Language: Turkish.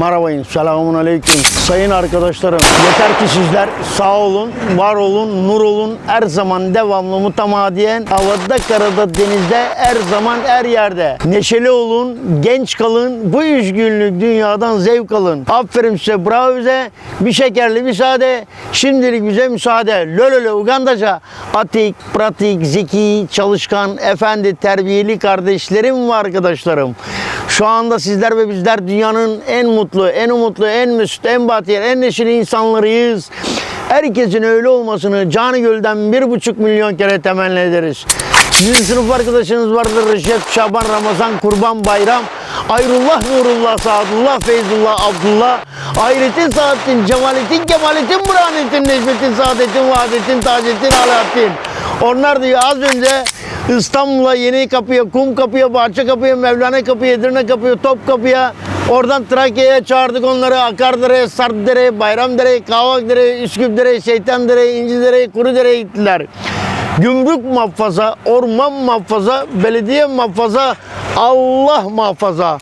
Merhabayın, selamun aleyküm. Sayın arkadaşlarım, yeter ki sizler sağ olun, var olun, nur olun, her zaman devamlı mütemadiyen, havada, karada, denizde, her zaman, her yerde. Neşeli olun, genç kalın, bu üç günlük dünyadan zevk alın. Aferin size, bravo bize, bir şekerli sade, şimdilik bize müsaade. Lölölö Ugandaca, atik, pratik, zeki, çalışkan, efendi, terbiyeli kardeşlerim ve arkadaşlarım. Şu anda sizler ve bizler dünyanın en mutlu, en umutlu, en mesut, en bahtiyar, en neşeli insanlarıyız. Herkesin öyle olmasını canı gölden bir buçuk milyon kere temenni ederiz. Sizin sınıf arkadaşınız vardır Recep, Şaban, Ramazan, Kurban, Bayram, Ayrullah, Nurullah, Saadullah, Feyzullah, Abdullah, Hayrettin, Saadettin, Cemalettin, Kemalettin, Burhanettin, Necmettin, Saadettin, Vahdettin, Taceddin, Alaaddin. Onlar diyor az önce İstanbul'a Yeni Kapı'ya, Kum Kapı'ya, Bahçe Kapı'ya, Mevlana Kapı'ya, Edirne Kapı'ya, Top Kapı'ya, oradan Trakya'ya çağırdık onları. Akardere, Sarpdere, Bayramdere, Kavakdere, Üsküpdere, Şeytandere, İncidere, Kurudere'ye gittiler. Gümrük muhafaza, orman muhafaza, belediye muhafaza, Allah muhafaza.